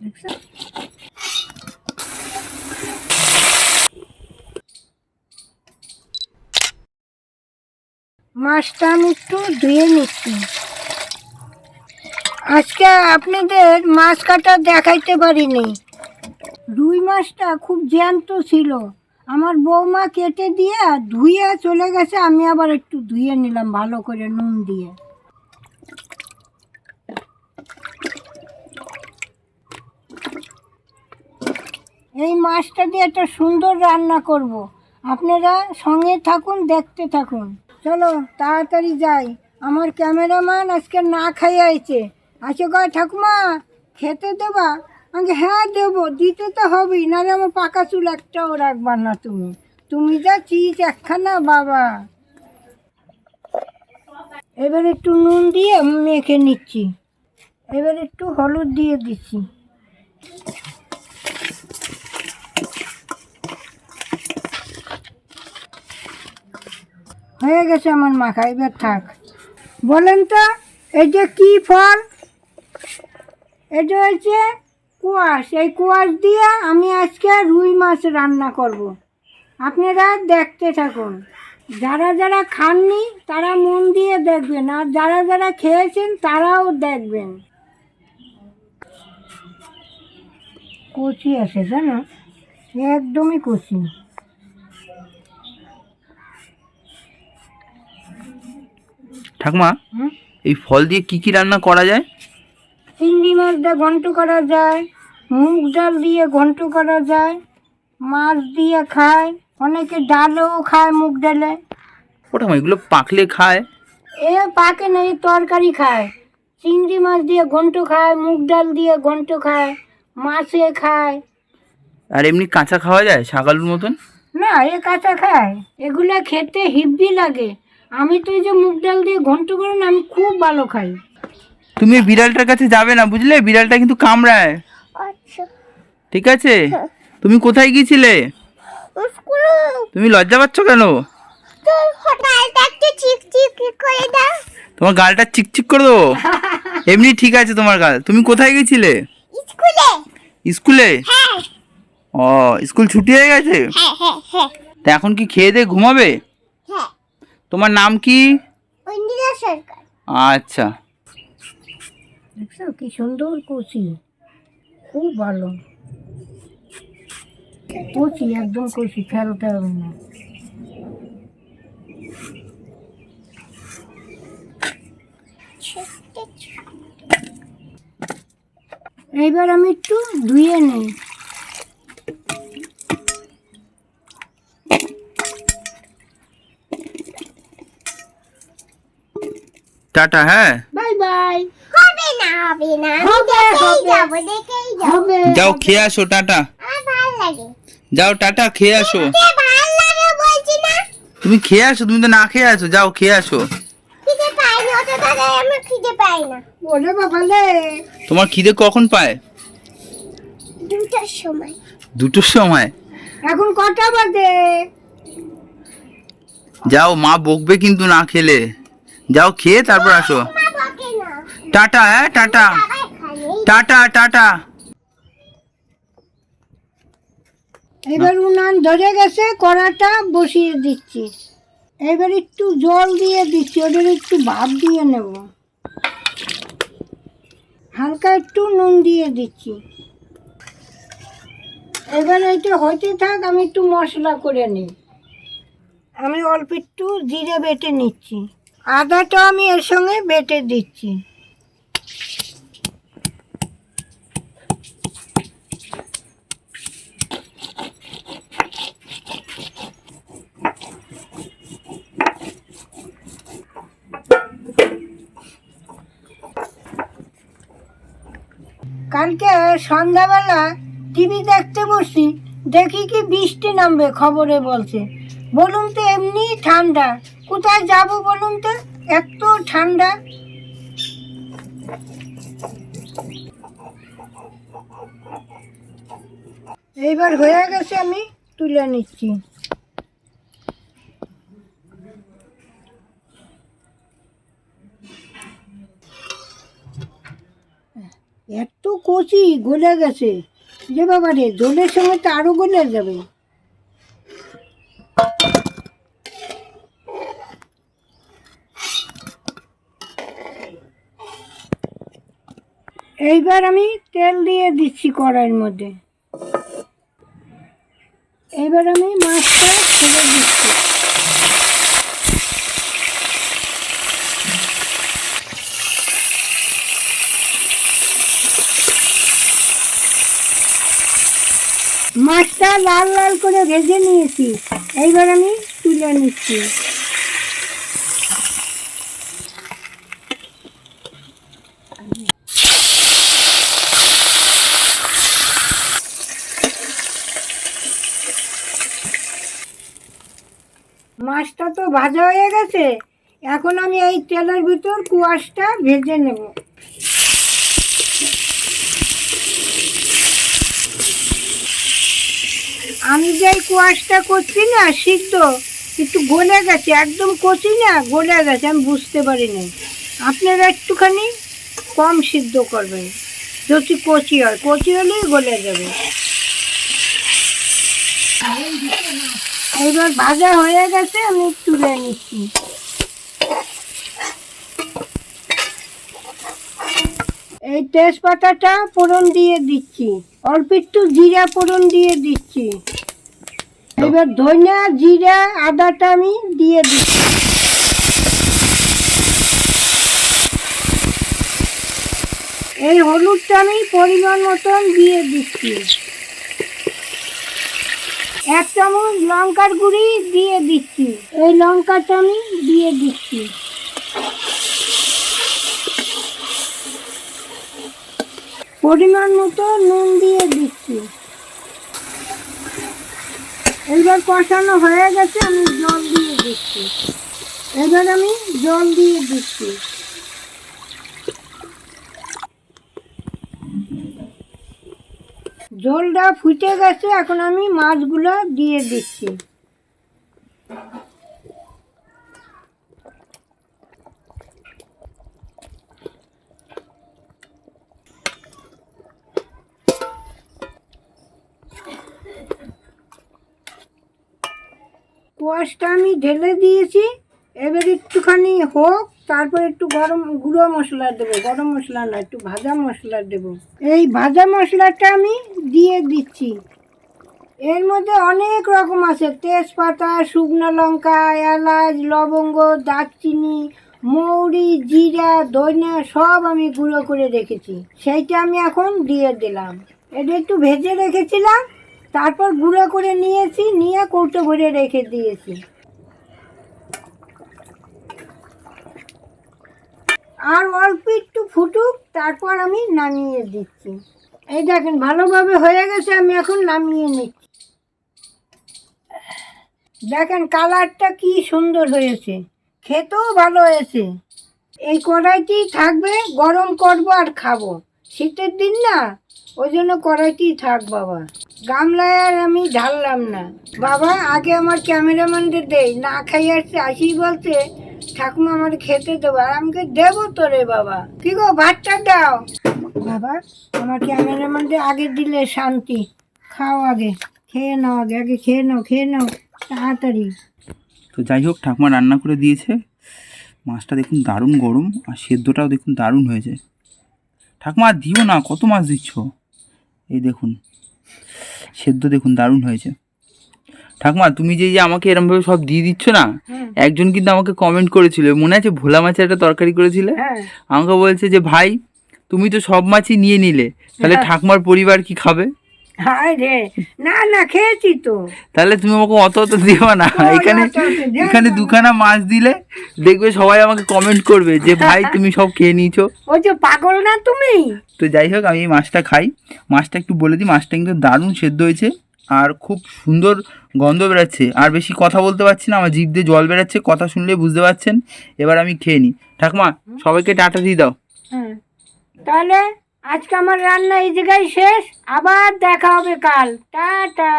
দেখছ মাছটা আমি একটু ধুয়ে নিচ্ছি। আজকে আপনাদের মাছ কাটা দেখাইতে পারিনি। রুই মাছটা খুব জ্যান্ত ছিল। আমার বৌমা কেটে দিয়ে ধুয়ে চলে গেছে, আমি আবার একটু ধুয়ে নিলাম ভালো করে নুন দিয়ে। এই মাছটা দিয়ে একটা সুন্দর রান্না করব। আপনারা সঙ্গে থাকুন, দেখতে থাকুন। চলো, তাড়াতাড়ি যাই। আমার ক্যামেরাম্যান আজকে না খাইয়ে আইছে। আছে কয় ঠাকুমা, খেতে দেবা? আমি হ্যাঁ দেবো, দিতে তো হবেই, নাহলে আমার পাকা চুল একটাও রাখবা না তুমি। তুমি যা চিজ একখানা, বাবা। এবার একটু নুন দিয়ে মেখে নিচ্ছি। এবার একটু হলুদ দিয়ে দিচ্ছি। হয়ে গেছে আমার মাখা এবার থাক। বলেন তো, এই যে কি ফল? এটা হচ্ছে কুয়াশ। এই কুয়াশ দিয়ে আমি আজকে রুই মাছ রান্না করব। আপনারা দেখতে থাকুন। যারা যারা খাননি, তারা মন দিয়ে দেখবেন। আর যারা যারা খেয়েছেন, তারাও দেখবেন। কচি আছে, জানো? একদমই কচি। ঠাকুমা এই ফল দিয়ে কি কি রান্না করা যায়? চিংড়ি মাছ দিয়ে ঘন্ট করা যায় মুগ ডাল দিয়ে ঘন্ট করা যায় মাছ দিয়ে খায় অনেকে ডালও খায় মুগ ডালে। ও ঠাকুমা এগুলো পাকলে খায়? এ পাকে নেই তরকারি খায়। চিংড়ি মাছ দিয়ে ঘন্ট খায় মুগ ডাল দিয়ে ঘন্ট খায় মাছে খায়। আর এমনি কাঁচা খাওয়া যায় ছাগলের মতন? না এ কাঁচা খায়। এগুলো খেতে হিব্বি লাগে। আমি তো এই যে মুগ ডাল দিয়ে ঘন্ট করে না আমি খুব ভালো খাই। তুমি বিড়ালটার কাছে যাবে না বুঝলে? বিড়ালটা কিন্তু কামড়ায়। ঠিক আছে? তুমি কোথায় গিয়েছিলে? তুমি লজ্জা পাচ্ছ কেন? তোমার গালটা চিকচিক করে দেবো? এমনি ঠিক আছে তোমার গাল। তুমি কোথায় গেছিলে স্কুলে। ও স্কুল ছুটি হয়ে গেছে? তা এখন কি খেয়ে দিয়ে ঘুমাবে? তোমার নাম কি? আচ্ছা। দেখছ কি সুন্দর কচি? খুব ভালো। কচি একদম কচি ফেলতে হবে না। এইবার আমি একটু ধুয়ে নিই। টাটা হ্যাঁ? Bye bye. হবে না হবে না। হবে, হবে। যাব দেখেই যাব। যাও খেয়ে আসো টাটা। আমার ভালো লাগে। যাও টাটা খেয়ে আসো। কে ভালো লাগে বলছি না? তুমি খেয়ে আসো তুমি তো না খেয়ে আসো যাও খেয়ে আসো। তোমার খিদে কখন পায়? দুটার সময়। দুটোর সময়? এখন কটা বাজে? যাও মা বকবে কিন্তু না খেলে। যাও, খেয়ে তারপর আসো। টাটা হ্যাঁ টাটা। Tata tata. এবার উনান ধরে গেছে, কড়াটা বসিয়ে দিচ্ছি। এবার একটু জল দিয়ে দিচ্ছি, ওদের একটু ভাপ দিয়ে নেব। হালকা একটু নুন দিয়ে দিচ্ছি। এবার এইটা হতে থাক, আমি একটু মশলা করে নিই। আমি অল্প একটু জিরে বেটে নিচ্ছি। আদাটা আমি এর সঙ্গে বেটে দিচ্ছি। কালকে সন্ধ্যাবেলা টিভি দেখতে বসছি দেখি কি বৃষ্টি নামবে, খবরে বলছে। বলুন তো, এমনি ঠান্ডা। কোথায় যাব বলুন তো? এত ঠান্ডা। এইবার হয়ে গেছে, আমি তুলে নিচ্ছি। এত কচি গলে গেছে। যে বাবা রে দোলের সময় তো আরও গলে যাবে। এইবার আমি তেল দিয়ে দিচ্ছি কড়াইয়ের মধ্যে। এইবার আমি মাছটা ছেড়ে দিচ্ছি। মাছটা লাল লাল করে ভেজে নিয়েছি। এইবার আমি তুলে নিচ্ছি। মাছটা তো ভাজা হয়ে গেছে। এখন আমি এই তেলের ভিতর কুয়াশটা ভেজে নেব। আমি যে এই কুয়াশটা করছি না, সিদ্ধ, একটু গলে গেছে, একদম কচি না, গলে গেছে, আমি বুঝতে পারি পারিনি। আপনারা একটুখানি কম সিদ্ধ করবেন, যদি কচি হয়, কচি হলেই গলে যাবে। এবার ভাজা হয়ে গেছে, আমি তুলে নিচ্ছি। এই তেজপাতাটা ফোড়ন দিয়ে দিচ্ছি, অল্প একটু জিরা ফোড়ন দিয়ে দিচ্ছি। এবার ধনিয়া, জিরা, আদাটা আমি দিয়ে দিচ্ছি এই হলুদটা আমি পরিমাণ মতন দিয়ে দিচ্ছি। এক চামচ লঙ্কার গুঁড়ি দিয়ে দিচ্ছি। এই লঙ্কাটা আমি দিয়ে দিচ্ছি। পরিমাণ মতো নুন দিয়ে দিচ্ছি। এইবার কষানো হয়ে গেছে, আমি জল দিয়ে দিচ্ছি। এবার আমি জল দিয়ে দিচ্ছি। জলটা ফুটে গেছে, এখন আমি মাছগুলো দিয়ে দিচ্ছি। কোয়াশটা আমি ঢেলে দিয়েছি। এবার একটুখানি হোক, তারপর একটু গরম, গুঁড়ো মশলা দেবো, গরম মশলা না, একটু ভাজা মশলা দেবো। এই ভাজা মশলাটা আমি দিয়ে দিচ্ছি। এর মধ্যে অনেক রকম আছে, তেজপাতা, শুকনো লঙ্কা, এলাচ, লবঙ্গ, দারচিনি, মৌরি, জিরা, ধনিয়া, সব আমি গুঁড়ো করে রেখেছি। সেইটা আমি এখন দিয়ে দিলাম। এটা একটু ভেজে রেখেছিলাম। তারপর গুঁড়ো করে নিয়েছি, নিয়ে কৌটো ভরে রেখে দিয়েছি। আর অল্প একটু ফুটুক, তারপর আমি নামিয়ে দিচ্ছি। এই দেখেন, ভালোভাবে হয়ে গেছে, আমি এখন নামিয়ে নিচ্ছি। দেখেন, কালারটা কি সুন্দর হয়েছে। খেতেও ভালো হয়েছে। এই কড়াইটি থাকবে, গরম করব আর খাব। শীতের দিন না ওই জন্য কড়াইটি থাক, বাবা। গামলায় আর আমি ঢাললাম না। বাবা, আগে আমার ক্যামেরাম্যানদের দেই, না খাই আসছে আসি বলছে, ঠাকুমা আমার খেতে দেবো, আর আমাকে দেবো তো রে বাবা। কি গো, ভাতটা দাও। বাবা, আমার ক্যামেরাম্যানদের আগে দিলে শান্তি। খাও আগে, খেয়ে নাও আগে আগে খেয়ে নাও খেয়ে নাও, তাড়াতাড়ি। তো যাই হোক, ঠাকুমা রান্না করে দিয়েছে। মাছটা দেখুন দারুণ গরম, আর সেদ্ধটাও দেখুন দারুণ হয়েছে। ঠাকুমা দিও না, কত মাছ দিচ্ছ? এই দেখুন সেদ্ধ দেখুন দারুণ হয়েছে। ঠাকুমা তুমি যে যে আমাকে এরমভাবে সব দিয়ে দিচ্ছ না। একজন কিন্তু আমাকে কমেন্ট করেছিল। মনে আছে ভোলা মাছের একটা তরকারি করেছিলে? হ্যাঁ। আমাকে বলছে যে ভাই তুমি তো সব মাছই নিয়ে নিলে তাহলে হ্যাঁ। ঠাকুমার পরিবার কি খাবে? হায় রে না না খেয়েছি তো। তাহলে তুমি আমাকে অত অত দিও না। এখানে এখানে দুখানা মাছ দিলে দেখবে সবাই আমাকে কমেন্ট করবে যে ভাই তুমি সব খেয়ে নিয়েছো? ওই যে পাগল না তুমি? তো যাই হোক আমি এই মাছটা খাই। মাছটা একটু বলে দিই মাছটা কিন্তু দারুণ সেদ্ধ হয়েছে আর খুব সুন্দর গন্ধ বেরাচ্ছে। আর বেশি কথা বলতে পারছি না আমার জিভ দিয়ে জল বেরাচ্ছে কথা শুনলে বুঝতে পারছেন। এবার আমি খেয়ে নিই। ঠাকুমা সবাইকে টাটা দিয়ে দাও। হ্যাঁ তাহলে আজকে আমার রান্না এই জায়গায় শেষ। আবার দেখা হবে কাল। টাটা।